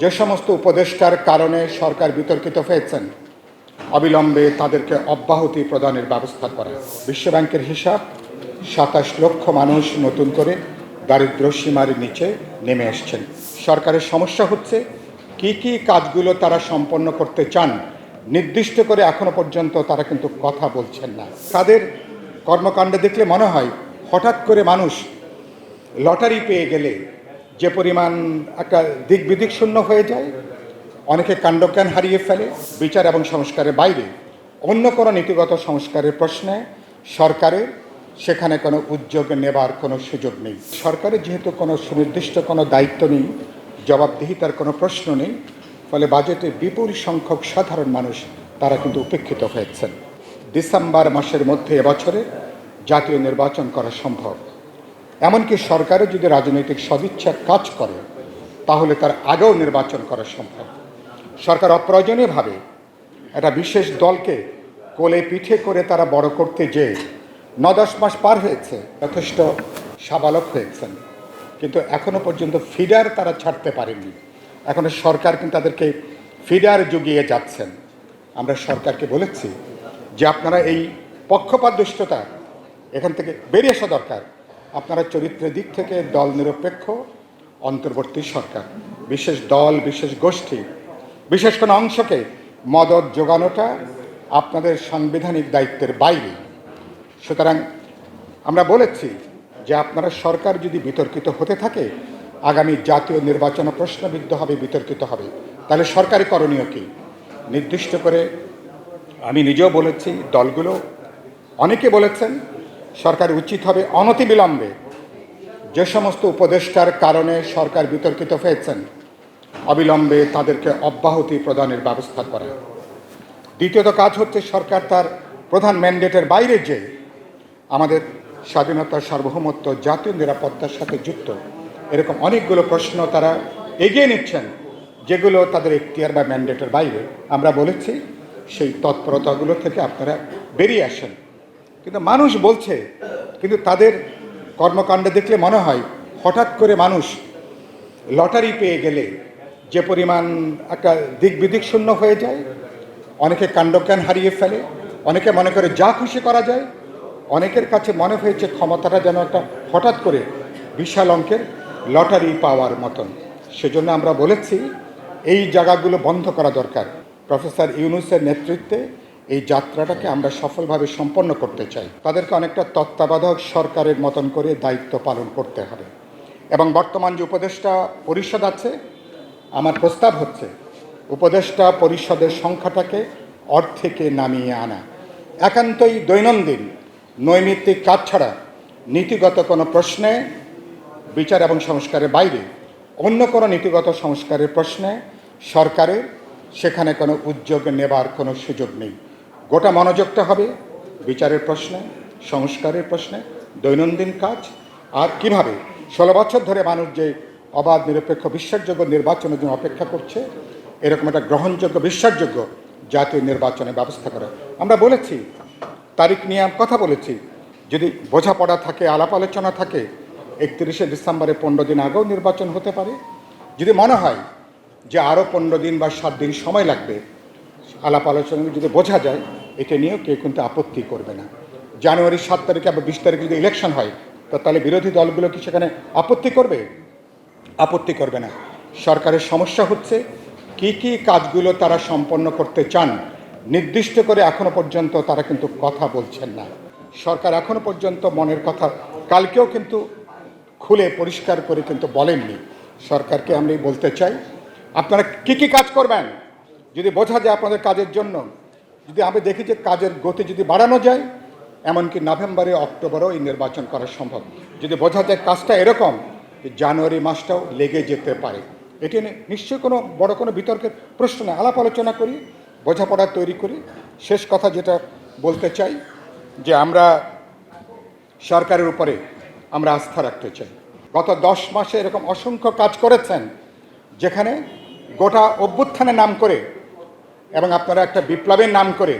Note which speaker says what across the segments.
Speaker 1: যে সমস্ত উপদেষ্টার কারণে সরকার বিতর্কিত হয়েছেন, অবিলম্বে তাদেরকে অব্যাহতি প্রদানের ব্যবস্থা করা। বিশ্বব্যাংকের হিসাব, সাতাশ লক্ষ মানুষ নতুন করে দারিদ্র সীমার নিচে নেমে এসছেন। সরকারের সমস্যা হচ্ছে, কি কি কাজগুলো তারা সম্পন্ন করতে চান, নির্দিষ্ট করে এখনও পর্যন্ত তারা কিন্তু কথা বলছেন না। তাদের কর্মকাণ্ড দেখলে মনে হয়, হঠাৎ করে মানুষ লটারি পেয়ে গেলে যে পরিমাণ একটা দিক বিদিক শূন্য হয়ে যায়, অনেকে কাণ্ডজ্ঞান হারিয়ে ফেলে, বিচার এবং সংস্কারের বাইরে। অন্য কোনো নীতিগত সংস্কারের প্রশ্নে সরকারের সেখানে কোনো উদ্যোগ নেবার কোনো সুযোগ নেই। সরকারের যেহেতু কোনো সুনির্দিষ্ট কোনো দায়িত্ব নেই, জবাবদিহিতার কোনো প্রশ্ন নেই, ফলে বাজেটে বিপুল সংখ্যক সাধারণ মানুষ তারা কিন্তু উপেক্ষিত হয়েছেন। ডিসেম্বর মাসের মধ্যে এবছরে জাতীয় নির্বাচন করা সম্ভব। এমনকি সরকারও যদি রাজনৈতিক সদিচ্ছা কাজ করে, তাহলে তার আগেও নির্বাচন করা সম্ভব। সরকার অপ্রয়োজনীয়ভাবে একটা বিশেষ দলকে কোলে পিঠে করে তারা বড় করতে যে ন দশ মাস পার হয়েছে, যথেষ্ট সাবালক হয়েছেন। কিন্তু এখনও পর্যন্ত ফিডার তারা ছাড়তে পারেননি। এখনও সরকার কিন্তু তাদেরকে ফিডার জুগিয়ে যাচ্ছেন। আমরা সরকারকে বলেছি যে আপনারা এই পক্ষপাত দুষ্টতা এখান থেকে বেরিয়ে আসা দরকার। আপনারা চরিত্রের দিক থেকে দল নিরপেক্ষ, অন্তর্বর্তী সরকার। বিশেষ দল, বিশেষ গোষ্ঠী, বিশেষ কোনো অংশকে মদত যোগানোটা আপনাদের সাংবিধানিক দায়িত্বের বাইরে। সুতরাং আমরা বলেছি যে আপনারা সরকার যদি বিতর্কিত হতে থাকে, আগামী জাতীয় নির্বাচন প্রশ্নবিদ্ধ হবে, বিতর্কিত হবে। তাহলে সরকারি করণীয় কী? নির্দিষ্ট করে আমি নিজেও বলেছি, দলগুলো অনেকে বলেছেন সরকার উচিত হবে অনতিবিলম্বে যে সমস্ত উপদেষ্টার কারণে সরকার বিতর্কিত হয়েছেন, অবিলম্বে তাদেরকে অব্যাহতি প্রদানের ব্যবস্থা করা। দ্বিতীয়ত কাজ হচ্ছে সরকার তার প্রধান ম্যান্ডেটের বাইরে যে আমাদের স্বাধীনতার সার্বভৌমত্ব, জাতীয় নিরাপত্তার সাথে যুক্ত। এরকম অনেকগুলো প্রশ্ন তারা এগিয়ে নিচ্ছেন, যেগুলো তাদের এখতিয়ার বা ম্যান্ডেটের বাইরে। আমরা বলেছি, সেই তৎপরতাগুলো থেকে আপনারা বেরিয়ে আসেন। কিন্তু মানুষ বলছে, কিন্তু তাদের কর্মকাণ্ড দেখলে মনে হয়, হঠাৎ করে মানুষ লটারি পেয়ে গেলে যে পরিমাণ একটা দিক বিদিক শূন্য হয়ে যায়, অনেকে কাণ্ডজ্ঞান হারিয়ে ফেলে, অনেকে মনে করে যা খুশি করা যায়, অনেকের কাছে মনে হয়েছে ক্ষমতাটা যেন একটা হঠাৎ করে বিশাল অঙ্কের লটারি পাওয়ার মতন। সেজন্য আমরা বলেছি, এই জায়গাগুলো বন্ধ করা দরকার। প্রফেসর ইউনুসের নেতৃত্বে এই যাত্রাটাকে আমরা সফলভাবে সম্পন্ন করতে চাই। তাদেরকে অনেকটা তত্ত্বাবধায়ক সরকারের মতন করে দায়িত্ব পালন করতে হবে। এবং বর্তমান যে উপদেষ্টা পরিষদ আছে, আমার প্রস্তাব হচ্ছে, উপদেষ্টা পরিষদের সংখ্যাটাকে অর্ধেকে নামিয়ে আনা। একান্তই দৈনন্দিন নৈমিত্তিক কাজ ছাড়া নীতিগত কোনো প্রশ্নে, বিচার এবং সংস্কারের বাইরে অন্য কোনো নীতিগত সংস্কারের প্রশ্নে সরকারের সেখানে কোনো উদ্যোগ নেবার কোনো সুযোগ নেই। গোটা মনোযোগটা হবে বিচারের প্রশ্নে, সংস্কারের প্রশ্নে, দৈনন্দিন কাজ। আর কীভাবে? ষোলো বছর ধরে মানুষ যে অবাধ, নিরপেক্ষ, বিশ্বাসযোগ্য নির্বাচনের জন্য অপেক্ষা করছে, এরকম একটা গ্রহণযোগ্য, বিশ্বাসযোগ্য জাতীয় নির্বাচনের ব্যবস্থা করা। আমরা বলেছি, তারিখ নিয়ে কথা বলেছি, যদি বোঝাপড়া থাকে, আলাপ আলোচনা থাকে, একত্রিশে ডিসেম্বরে পনেরো দিন আগেও নির্বাচন হতে পারে। যদি মনে হয় যে আরও পনেরো দিন বা সাত দিন সময় লাগবে আলাপ আলোচনা যদি বোঝা যায়, এটা নিয়েও কেউ কিন্তু আপত্তি করবে না। জানুয়ারির সাত তারিখে বা বিশ তারিখে যদি ইলেকশন হয়, তো তাহলে বিরোধী দলগুলো কি সেখানে আপত্তি করবে? আপত্তি করবে না। সরকারের সমস্যা হচ্ছে, কি কি কাজগুলো তারা সম্পন্ন করতে চান, নির্দিষ্ট করে এখনও পর্যন্ত তারা কিন্তু কথা বলছেন না। সরকার এখনও পর্যন্ত মনের কথা কালকেও কিন্তু খুলে পরিষ্কার করে কিন্তু বলেননি। সরকারকে আমি বলতে চাই, আপনারা কি কি কাজ করবেন? যদি বোঝা যায় আপনাদের কাজের জন্য, যদি আমি দেখি যে কাজের গতি যদি বাড়ানো যায়, এমনকি নভেম্বরে, অক্টোবরেও এই নির্বাচন করা সম্ভব। যদি বোঝা যায় কাজটা এরকম জানুয়ারি মাসটাও লেগে যেতে পারে। এটি নিশ্চয়ই কোনো বড় কোনো বিতর্কের প্রশ্ন আলাপ আলোচনা করি, বোঝাপড়া তৈরি করি। শেষ কথা যেটা বলতে চাই, যে আমরা সরকারের উপরে আমরা আস্থা রাখতে চাই। গত দশ মাসে এরকম অসংখ্য কাজ করেছেন, যেখানে গোটা অভ্যুত্থানের নাম করে এবং আপনারা একটা বিপ্লবের নাম করে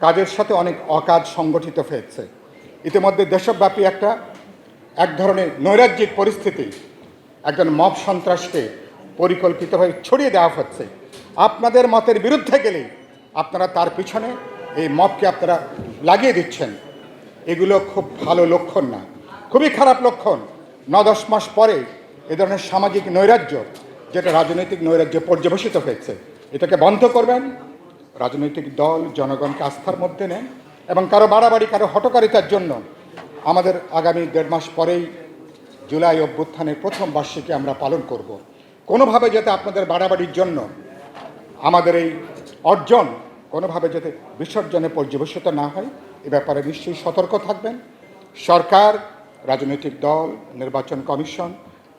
Speaker 1: কাজের সাথে অনেক অকাজ সংগঠিত হয়েছে। ইতিমধ্যে দেশব্যাপী একটা, এক ধরনের নৈরাজ্যিক পরিস্থিতি, একজন মব সন্ত্রাসকে পরিকল্পিতভাবে ছড়িয়ে দেওয়া হচ্ছে। আপনাদের মতের বিরুদ্ধে গেলেই আপনারা তার পিছনে এই মতকে আপনারা লাগিয়ে দিচ্ছেন। এগুলো খুব ভালো লক্ষণ না। খুবই খারাপ লক্ষণ। ন দশ মাস পরে এ ধরনের সামাজিক নৈরাজ্য, যেটা রাজনৈতিক নৈরাজ্য পর্যবেসিত হয়েছে এটাকে বন্ধ করবেন। রাজনৈতিক দল, জনগণকে আস্থার মধ্যে নেন এবং কারও বাড়াবাড়ি, কারও হটকারিতার জন্য আমাদের আগামী দেড় মাস পরেই জুলাই অভ্যুত্থানের প্রথম বার্ষিকী আমরা পালন করব। কোনোভাবে যাতে আপনাদের বাড়াবাড়ির জন্য আমাদের এই অর্জন কোনোভাবে যাতে বিসর্জনে পর্যবেসিত না হয়, এ ব্যাপারে নিশ্চয়ই সতর্ক থাকবেন। সরকার, রাজনৈতিক দল, নির্বাচন কমিশন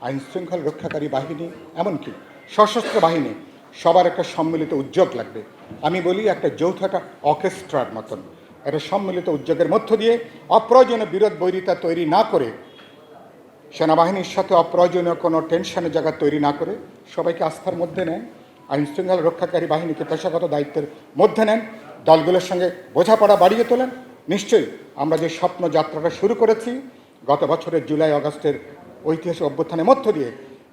Speaker 1: আইন শৃঙ্খলা রক্ষাকারী বাহিনী, এমনকি সশস্ত্র বাহিনী সবার একটা সম্মিলিত উদ্যোগ লাগবে। আমি বলি একটা যৌথ একটা অর্কেস্ট্রার মতন। একটা সম্মিলিত উদ্যোগের মধ্য দিয়ে অপ্রয়োজনীয় বিরোধ বৈরিতা তৈরি না করে, সেনাবাহিনীর সাথে অপ্রয়োজনীয় কোনো টেনশনের জায়গা তৈরি না করে সবাইকে আস্থার মধ্যে নেন, আইন শৃঙ্খলা রক্ষাকারী বাহিনীকে পেশাগত দায়িত্বের মধ্যে নেন, দলগুলোর সঙ্গে বোঝাপড়া বাড়িয়ে তোলেন। নিশ্চয়ই আমরা যে স্বপ্ন যাত্রাটা শুরু করেছি, গত বছরের জুলাই আগস্টের ঐতিহাসিক অভ্যুত্থানের মধ্য দিয়ে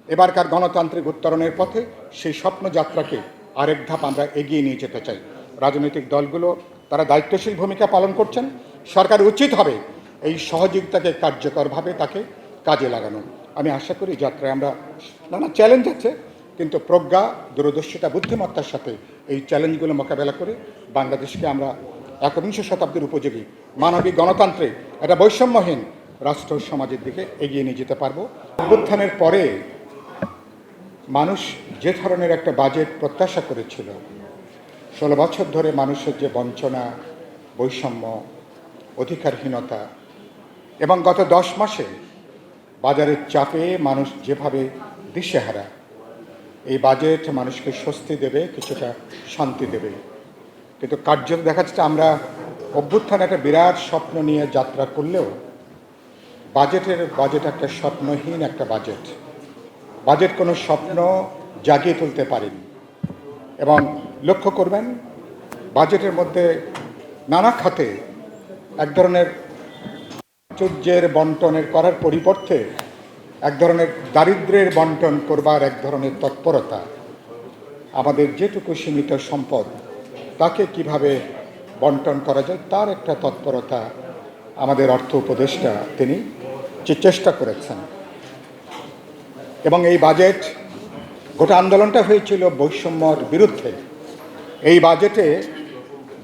Speaker 1: এবারকার গণতান্ত্রিক উত্তরণের পথে সেই স্বপ্ন যাত্রাকে আরেক ধাপ আমরা এগিয়ে নিয়ে যেতে চাই। রাজনৈতিক দলগুলো তারা দায়িত্বশীল ভূমিকা পালন করছেন। সরকার উচিত হবে এই সহযোগিতাকে কার্যকরভাবে তাকে কাজে লাগানো। আমি আশা করি যাত্রায় আমরা নানা চ্যালেঞ্জ আছে, কিন্তু প্রজ্ঞা, দূরদর্শিতা, বুদ্ধিমত্তার সাথে এই চ্যালেঞ্জগুলো মোকাবেলা করে বাংলাদেশকে আমরা একবিংশ শতাব্দীর উপযোগী মানবিক গণতন্ত্রে একটা বৈষম্যহীন রাষ্ট্র সমাজের দিকে এগিয়ে নিয়ে যেতে পারব। অভ্যুত্থানের পরে মানুষ যে ধরনের একটা বাজেট প্রত্যাশা করেছিল, ষোলো বছর ধরে মানুষের যে বঞ্চনা, বৈষম্য, অধিকারহীনতা এবং গত দশ মাসে বাজারের চাপে মানুষ যেভাবে দিশেহারা, এই বাজেট মানুষকে স্বস্তি দেবে, কিছুটা শান্তি দেবে। কিন্তু কার্য দেখা যাচ্ছে আমরা অভ্যুত্থান একটা বিরাট স্বপ্ন নিয়ে যাত্রা করলেও বাজেটের, বাজেট একটা স্বপ্নহীন একটা বাজেট। বাজেট কোনো স্বপ্ন জাগিয়ে তুলতে পারেনি। এবং লক্ষ্য করবেন, বাজেটের মধ্যে নানা খাতে এক ধরনের চৌর্যের বন্টনের করার পরিবর্তে এক ধরনের দারিদ্র্যের বন্টন করবার এক ধরনের তৎপরতা। আমাদের যেটুকু সীমিত সম্পদ, তাকে কীভাবে বন্টন করা যায় তার একটা তৎপরতা আমাদের অর্থ উপদেষ্টা তিনি চেষ্টা করেছেন। এবং এই বাজেট গোটা আন্দোলনটা হয়েছিল বৈষম্যর বিরুদ্ধে। এই বাজেটে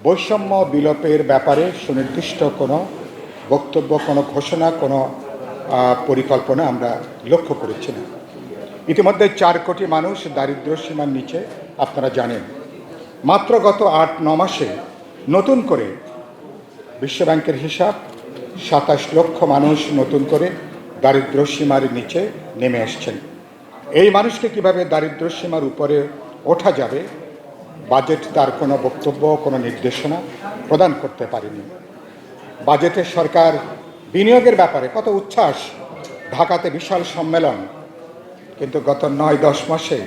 Speaker 1: বৈষম্য বিলোপের ব্যাপারে সুনির্দিষ্ট কোনো বক্তব্য, কোনো ঘোষণা, কোনো পরিকল্পনা আমরা লক্ষ্য করেছি না। ইতিমধ্যে চার কোটি মানুষ দারিদ্র্য সীমার নিচে, আপনারা জানেন। মাত্র গত আট, ন মাসে নতুন করে বিশ্বব্যাংকের হিসাব সাতাশ লক্ষ মানুষ নতুন করে দারিদ্র্য সীমার নিচে নেমে আসছেন এই মানুষকে কীভাবে দারিদ্র্য সীমার উপরে ওঠা যাবে, বাজেট তার কোনো বক্তব্য, কোনো নির্দেশনা প্রদান করতে পারেনি। বাজেটে সরকার বিনিয়োগের ব্যাপারে কত উচ্ছ্বাস, ঢাকাতে বিশাল সম্মেলন, কিন্তু গত নয় দশ মাসে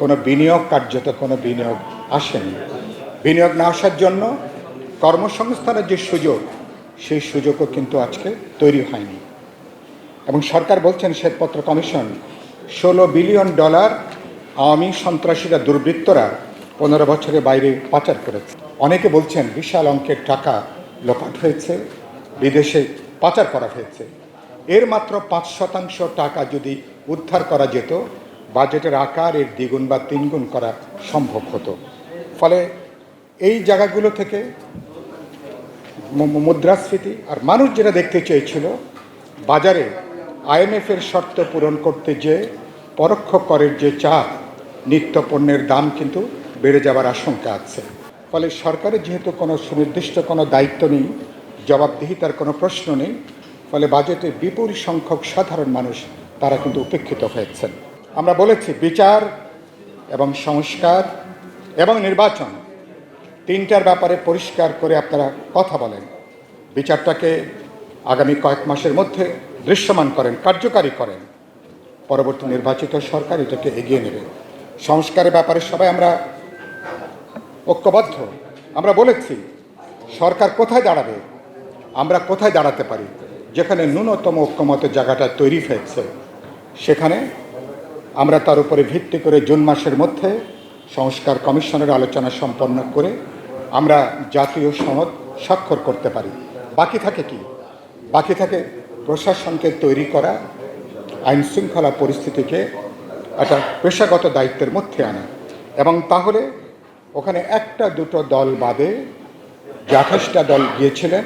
Speaker 1: কোনো বিনিয়োগ কার্যত কোনো বিনিয়োগ আসেনি। বিনিয়োগ না আসার জন্য কর্মসংস্থানের যে সুযোগ, সেই সুযোগও কিন্তু আজকে তৈরি হয়নি। এবং সরকার বলছেন শ্বেতপত্র কমিশন, ষোলো বিলিয়ন ডলার আওয়ামী সন্ত্রাসীরা, দুর্বৃত্তরা পনেরো বছরের বাইরে পাচার করেছে। অনেকে বলছেন বিশাল অঙ্কের টাকা লোপাট হয়েছে, বিদেশে পাচার করা হয়েছে। এর মাত্র পাঁচ শতাংশ টাকা যদি উদ্ধার করা যেত, বাজেটের আকার এর দ্বিগুণ বা তিনগুণ করা সম্ভব হতো। ফলে এই জায়গাগুলো থেকে মুদ্রাস্ফীতি আর মানুষ যেটা দেখতে চেয়েছিল, বাজারে আইএমএফের শর্ত পূরণ করতে যে পরোক্ষ করের যে চাপ, নিত্য পণ্যের দাম কিন্তু বেড়ে যাওয়ার আশঙ্কা আছে। ফলে সরকারের যেহেতু কোনো সুনির্দিষ্ট কোনো দায়িত্ব নেই, জবাবদিহিতার কোনো প্রশ্ন নেই, ফলে বাজেটে বিপুল সংখ্যক সাধারণ মানুষ তারা কিন্তু উপেক্ষিত হয়েছেন। আমরা বলেছি বিচার এবং সংস্কার এবং নির্বাচন তিনটার ব্যাপারে পরিষ্কার করে আপনারা কথা বলেন। বিচারটাকে আগামী কয়েক মাসের মধ্যে দৃশ্যমান করেন, কার্যকারী করেন। পরবর্তী নির্বাচিত সরকার এটাকে এগিয়ে নেবে। সংস্কারের ব্যাপারে সবাই আমরা ঐক্যবদ্ধ। আমরা বলেছি, সরকার কোথায় দাঁড়াবে? আমরা কোথায় দাঁড়াতে পারি? যেখানে ন্যূনতম ঐক্যমতের জায়গাটা তৈরি হয়েছে, সেখানে আমরা তার উপরে ভিত্তি করে জুন মাসের মধ্যে সংস্কার কমিশনের আলোচনা সম্পন্ন করে আমরা জাতীয় সনদ স্বাক্ষর করতে পারি। বাকি থাকে কি? বাকি থাকে প্রশাসনকে তৈরি করা আইন শৃঙ্খলা পরিস্থিতিকে একটা পেশাগত দায়িত্বের মধ্যে আনা। এবং তাহলে ওখানে একটা দুটো দল বাদে যে দল গিয়েছিলেন।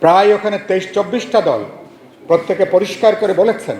Speaker 1: প্রায় ওখানে তেইশ, চব্বিশটা দল প্রত্যেকে পরিষ্কার করে বলেছেন